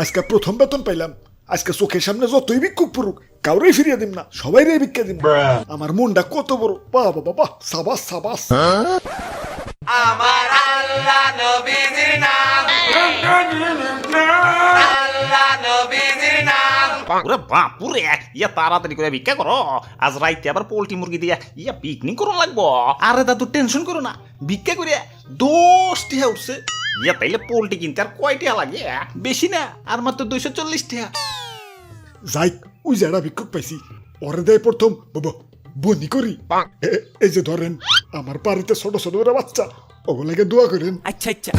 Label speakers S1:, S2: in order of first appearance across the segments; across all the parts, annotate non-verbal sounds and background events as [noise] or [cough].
S1: আজকে প্রথম বেতন পাইলাম। আজকে চোখের সামনে যতই ভিক্ষুক পড়ুক কাউরেই ফিরিয়ে দিম না সবাই রে ভিক্ষা দিম। আমার মনটা কত বড় বাবা বাবা সাবাস সাবাস।
S2: আমার আল্লাহ নবীজির নাম। আল্লাহ নবীজির নাম।
S3: ওরে বাপুরে ইয়া তাড়াতাড়ি করে ভিক্ষা করো। আজ রাইতে আবার পোল্ট্রি মুরগি দিয়া ইয়া পিকনিক করো লাগবো। আরে দাদু টেনশন করো না। ভিক্ষা করিয়া দশ টিহা উঠছে। ইয়া তাইলে পোল্ট্রি কিনতে আর কয় টিহা লাগে? বেশি না আর মাত্র দুইশো চল্লিশ
S1: যাই ওই যারা ভিক্ষুক পাইছি। ওরে দেয় প্রথম বাবা বনি করি। এ- এই যে ধরেন আমার বাড়িতে ছোট ছোট ওরা বাচ্চা ওগুলাকে দোয়া করেন।
S3: আচ্ছা আচ্ছা।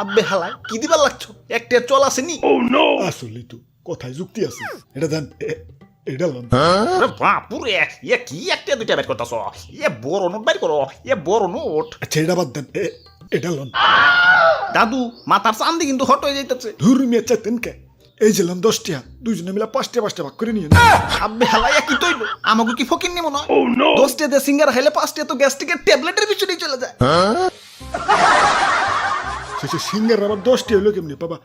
S3: আব্বে হালায় কি দিবার লাগছো? একটা চল আসেনি
S1: আসলে তো কথায় যুক্তি আছে। এটা দেন এ- এটা লন।
S3: বাপুরে ইয়া কি একটা দুইটা বের করতেছ? ইয়া বড় নোট বের করো ইয়া বড় নোট।
S1: আচ্ছা এটা বাদ দেন এ- এটা লন।
S3: দাদু মাথার চান্দি কিন্তু হট হয়ে যাইতেছে।
S1: ধুর মিয়া চাইতেন কে? এই লন দশটিয়া দুইজনে মিলে পাঁচটা পাঁচটা ভাগ করে নিয়ে
S3: আব্বে হালাইয়া কি তৈল। আমাকে কি ফকির নেই মনে হয়? দশটা দিয়ে সিঙ্গার খাইলে পাঁচটা তো গ্যাস্ট্রিকের ট্যাবলেটের পিছনেই চলে যায়।
S1: শেষে সিঙ্গার আবার দশটি হলো কেমনি? বাবা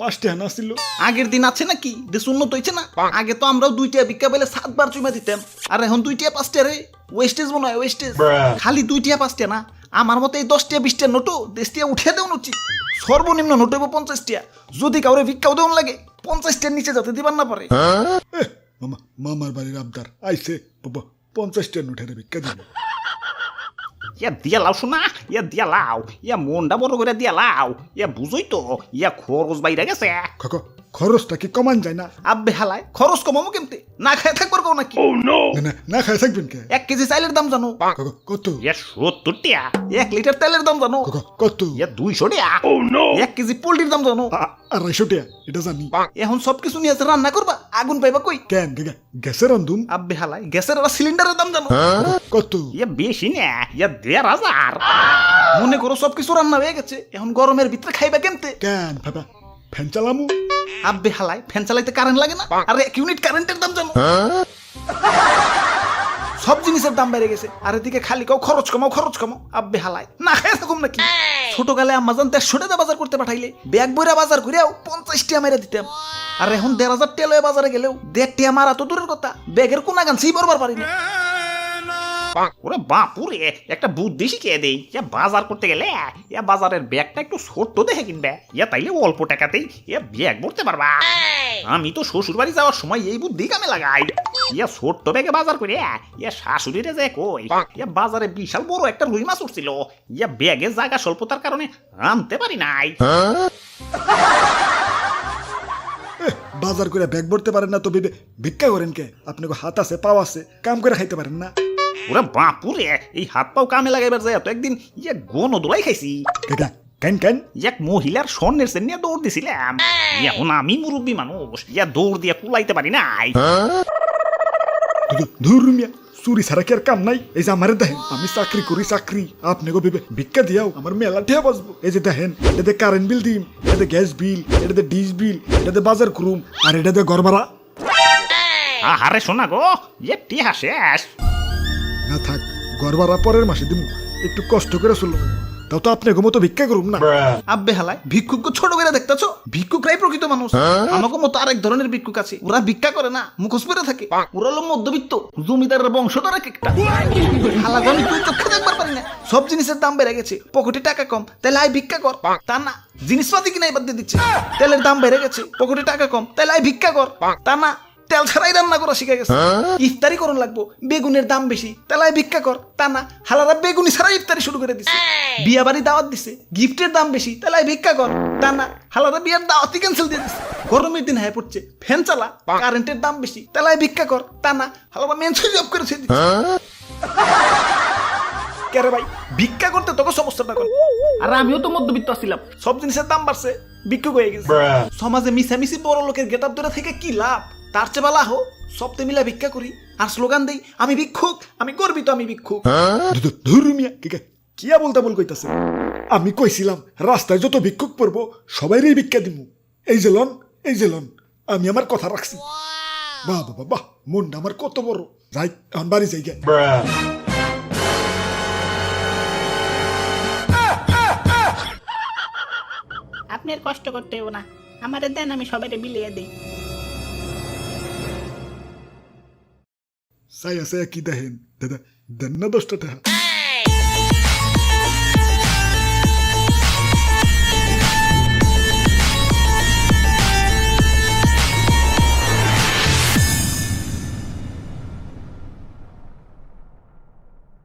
S1: পাঁচটা না ছিল।
S3: আগের দিন আছে নাকি? দেশ উন্নত হয়েছে না? আগে তো আমরাও দুইটা ভিক্ষা পেলে সাতবার চুমা দিতাম। আর এখন দুইটা পাঁচটা রে। ওয়েস্টেজ মনে হয় ওয়েস্টেজ খালি দুইটা পাঁচটা না? আমার মতে এই দশটা বিশটা নোটো দেশটিয়া উঠে দেওয়া উচিত। সর্বনিম্ন নোট হইব পঞ্চাশটিয়া। যদি কাউরে ভিক্ষাও দেওয়ান লাগে পঞ্চাশটার নিচে যাতে দিবার না পারে।
S1: মামা মামার বাড়ির আবদার। আইসে বাবা পঞ্চাশটা নোটের ভিক্ষা দিল
S3: ইয়া দিয়া লাও শোনা ইয়া দিয়া লাও। ইয়া মনটা বড় করে দিয়া লাও। ইয়া বুঝই তো ইয়া খরচ বাইরে গেছে।
S1: খরচটা কি কমান যায় না।
S3: আব্বে হালায় খরচ কমামো কেমতে? না খায় থাকবার কও নাকি?
S1: না না না খাই থাকবেন কে?
S3: এক কেজি চাইলের দাম জানো?
S1: কত?
S3: ইয়া সত্তর টিয়া। এক লিটার তেলের দাম জানো?
S1: কত?
S3: ইয়া দুইশো টিয়া। এক কেজি পোল্ট্রির দাম জানো?
S1: আ- আড়াইশো টিয়া এটা জানি।
S3: এখন সব কিছু নিয়ে রান্না করবা আগুন পাইবা কই?
S1: কেন গ্যাসের রান্ধুম
S3: আব্বে হালায় গ্যাসের আর সিলিন্ডারের দাম জানো?
S1: কত?
S3: ইয়া বেশি না ইয়া দেড় হাজার। মনে করো সব কিছু রান্না হয়ে গেছে এখন গরমের ভিতরে খাইবা কেমতে?
S1: কেন বাবা ফ্যান চালামু?
S3: আব্বে হালায় ফ্যান চালাইতে কারেন্ট লাগে না? আর এক ইউনিট কারেন্টের দাম জানো? সব জিনিসের দাম বেড়ে গেছে। আর এদিকে খালি কাও খরচ কমাও খরচ কমাও। আব্বে হালাই না খাই থাকুম নাকি? ছোটকালে আম্মাজান দেড়শো টাকা বাজার করতে পাঠাইলে ব্যাগ বইরা বাজার করেও পঞ্চাশ টিয়া মেরে দিতাম। আর এখন দেড় হাজার টিয়া লয়ে বাজারে গেলেও দেড় টিয়া মারা তো দূরের কথা। ব্যাগের কোনা গান সেই বরবার পারি না। ওরে বাপুরে একটা বুদ্ধি শিখিয়ে দেই। ইয়া বাজার করতে গেলে ইয়া বাজারের ব্যাগটা একটু ছোট্ট দেখে কিনবে। ইয়া তাইলে অল্প টাকাতেই ইয়া ব্যাগ ভরতে পারবা। আমি তো শ্বশুর বাড়ি যাওয়ার সময় এই বুদ্ধি কামে লাগাই। ইয়া ছোট্ট ব্যাগে বাজার করে ইয়া শাশুড়িরে যে কই ইয়া বাজারে বিশাল বড় একটা রুই মাছ উঠছিল। ইয়া ব্যাগে জায়গা স্বল্পতার কারণে আনতে পারি নাই।
S1: বাজার করে ব্যাগ ভরতে পারেন না তো ভিক্ষা করেন কে? আপনাকে হাত আছে পাও আছে কাম করে খাইতে পারেন না।
S3: ওরে বাপুরে এই হাত পাও কামে লাগাইবার যায় তো একদিন ইয়া গন দোলাই খাইছি।
S1: কেন কেন?
S3: এক মহিলার স্বর্ণের সেন নিয়ে দৌড় দিছিলাম। এখন আমি মুরব্বী মানুষ ইয়া দৌড় দিয়ে কুলাইতে পারি নাই।
S1: ধুর চুরি ছাড়া কি আর কাম নাই? এই যে আমার দেখেন আমি চাকরি করি চাকরি। আপনি গো ভেবে ভিক্ষা দিয়াও আমার মেলা ঠেয়া বাঁচবো এই যে দেখেন এটাতে কারেন্ট বিল দিম এটাতে গ্যাস বিল এটাতে ডিশ বিল এটাতে বাজার করুম আর এটাতে ঘর ভাড়া।
S3: আহারে শোনা গো ইয়ে টিহা শেষ।
S1: না থাক ঘর ভাড়া পরের মাসে দিম। একটু কষ্ট করে চলবো তাও তো আপনি মতো ভিক্ষা করুম না।
S3: আব্বে হালায় ছড়ো করে দেখতেছো? ভিক্ষুকরাই প্রকৃত মানুষ। আমাকে মতো আরেক ধরনের ভিক্ষুক আছে। ওরা ভিক্ষা করে না মুখোশ পরে থাকে। ওরা হলো মধ্যবিত্ত জমিদারের বংশধর এক একটা। হালা আমি তুই চোখে দেখবার পারি না। সব জিনিসের দাম বেড়ে গেছে পকেটে টাকা কম। তাহলে আয় ভিক্ষা কর। তা না জিনিসপাতি কিনা এবার দিয়ে দিচ্ছে। তেলের দাম বেড়ে গেছে পকেটে টাকা কম। তাহলে আয় ভিক্ষা কর। তা না তেল ছাড়াই রান্না করা শিখে গেছে। ইফতারি করুন লাগবো বেগুনের দাম বেশি তাহলে ভিক্ষা কর তা না হালারা বেগুনি ছাড়াই ইফতারি শুরু করে দিছে। বিয়া বাড়ি দাওয়াত দিছে গিফটের দাম বেশি তাহলে ভিক্ষা কর তা না হালারা বিয়ার দাওয়াতই ক্যান্সেল দিয়ে দিছে। গরমের দিন হয়ে পড়ছে ফ্যান চালা কারেন্টের দাম বেশি তাহলে ভিক্ষা কর তা না হালারা মেন সুইচ অফ করে ছেড়ে দিছে। [laughs] কেরে ভাই ভিক্ষা করতে তোকে সমস্যাটা কর। আর আমিও তো মধ্যবিত্ত ছিলাম। সব জিনিসের দাম বাড়ছে ভিক্ষুক হয়ে গেছে। সমাজে মিশামিশি বড় লোকের গেট আপ ধরে থেকে কি লাভ? তার চেয়ে বালা হো সপ্তে মিলা ভিক্ষা করি। আর স্লোগান দেই আমি ভিক্ষুক আমি গর্বিত আমি ভিক্ষুক।
S1: ধু- ধুর মিয়া কি? কে- কিয়া বলতে বল কইতাছে? আমি কইছিলাম রাস্তায় যত ভিক্ষুক পড়ব সবাইরই ভিক্ষা দিমু। এই যে লন এই যে লন আমি আমার কথা রাখছি। বাহ বাবা বাহ মনটা আমার কত বড়। যাই এখন বাড়ি যাই গে
S4: আপনি আর কষ্ট করতে হবে না। আমারে দেন আমি সবাইরে বিলিয়ে দিই।
S1: সায়া সায়া কি দেখেন দাদা টাকা